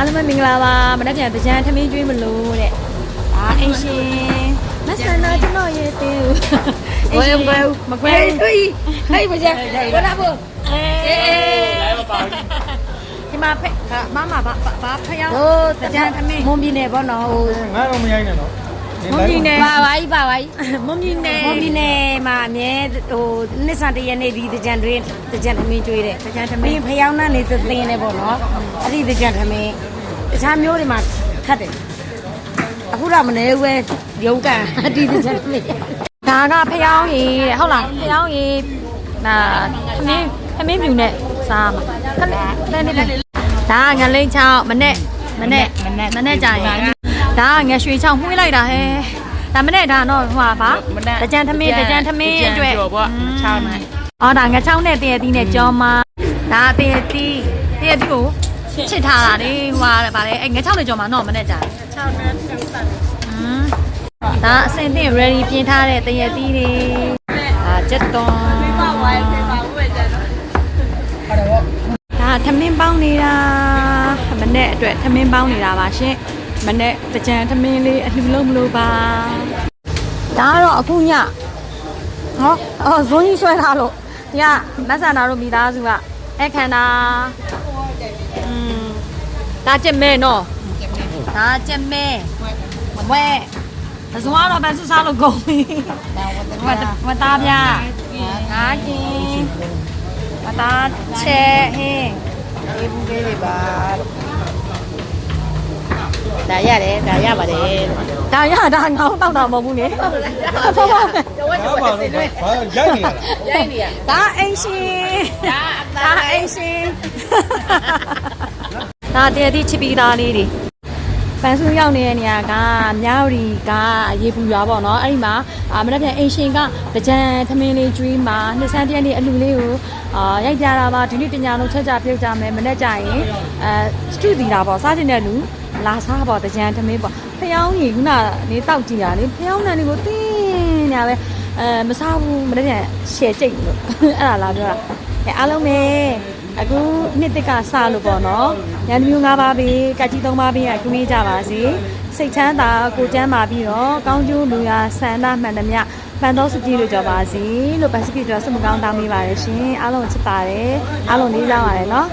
အားလုံးပဲမင်္ဂလာပါမနေ့ပြန်ကြံထမင်းကျွေးမလို့တဲ့ဒါအင်ရှင်မဆန်တော့ကျွန်တော်ရေးသေးဘူးဝဲဝဲမကွဲဟေးဟေးမကြဘာနာဘူးအေးလိုက်ပါပါဒီမှာဖက်မမဘာဘာဖျောင်းဟိုကြံထမင်းမွန်ပြည်နယ်ပေါ့နော်ဟိုငါတော့မရိုက်နဲ့နော် မွန်ပြည်နယ်ပါပါကြီးပါပါကြီးမွန်ပြည်နယ်မွန်ပြည်နယ်မှာအမြဲဟိုနှစ်ဆန်တရနေ့ဒီတကြံတွင်တကြံသမင်းကျွေးတယ်တကြံထမမင်းင်းဖျောင်းနှံနေသသင်းနေပေါ့နော်အဲ့ဒီတကြံသမင်းတခြားမျိုးတွေမှာခတ်တယ်အခုတော့မနေဘူးပဲရုံးကန်ဒီတကြံသမင်းဒါကဖျောင်းရည်တဲ့ဟုတ်လားဖျောင်းရည်ဒါထမင်းထမင်းပြူနဲ့စားမှာခက်လဲနေတယ်ဒါငလိန်ချောင်းမနဲ့မနဲ့မနဲ့ကြာရင် ဒါငရွှေချောင်းမှုေးလိုက်တာဟဲ့ဒါမနဲ့ဒါတော့ဟိုပါပါတကြံထမင်းတကြံထမင်းအတွက်ချာမယ်အော်ဒါငချောင်းနဲ့တည့်ရသီးနဲ့ကြောမဒါတည့်ရသီးတည့်ရသီးကိုချစ်ထားတာလေဟိုပါဗါလေအဲ့ငချောင်းနဲ့ကြောမတော့မနဲ့ကြာ6နဲ့30ဒါအစင်သင့် ready ပြင်ထားတဲ့တည့်ရသီးတွေဒါချက်သွန်ဒါထမင်းပေါင်းနေတာမနဲ့အတွက်ထမင်းပေါင်းနေတာပါရှင် မနဲ့တကြံထမင်းလေးအလှလုံးမလို့ပါဒါကတော့အခုညဟောအော်ဇွန်ကြီးဆွဲထားလို့ဒီကမဆန္ဒတို့မိသားစုကအခန္ဓာอืมဒါကြက်မဲနော်ဒါကြက်မဲမဝဲအဇွန်ကတော့ဗန်ဆူစားလို့ကုန်ပြီဝတ်ဝတ်သားပြငါကင်းဝတ်သားချဲဟင်းဒီဘူးလေးတွေပါ ဒါရတယ်ဒါရပါတယ်ဒါရဒါငောင်းတောက်တာမဟုတ်ဘူးလေဟုတ်ပါဘူးဘာပါတော့ဘာရိုက်နေရလားရိုက်နေရဒါအိမ်ရှင်ဒါအိမ်ရှင်ဒါတည်းဒီချစ်ပြီးသားလေးတွေပန်းစုရောက်နေတဲ့နေရာကမြောက်ရီကရေပူရွာပေါ့နော်အဲ့ဒီမှာအာမနေ့ပြန်အိမ်ရှင်ကတကြံထမင်းလေးကျွေးမှာနှစ်ဆန်းတရက်နေ့အလူလေးကိုအာရိုက်ကြတာပါဒီနေ့တညာလုံးချက်ကြပြုတ်ကြမယ်မနေ့ကျရင်အဲစတူဒီတာပေါ့စားချင်တဲ့လူ လာစားပေါ့တကြံထမင်းပေါ့ဖျောင်းကြီးခုနကနေတောက်ကြည့်ရလေဖျောင်းနံလေးကိုတင်းနေရပဲအဲမစားဘူးမနေ့ပြန်ရှယ်ကြိတ်လို့အဲ့ဒါလားပြောတာအဲအားလုံးပဲအခုနှစ်တစ်ကစလို့ပေါ့နော်ရန်မျိုး၅ပါးပဲကကြီး၃ပါးပဲကကျွေးကြပါစေစိတ်ချမ်းသာကိုကျမ်းမာပြီးတော့ကောင်းကျိုးလူရာဆန္ဒမှန်သမျှဖန်တော်စကြည်လို့ကြောပါစေလို့ပန်စပီကျော်ဆုမကောင်းတောင်းပေးပါရရှင်အားလုံးချစ်ပါတယ်အားလုံးလေးစားပါတယ်နော်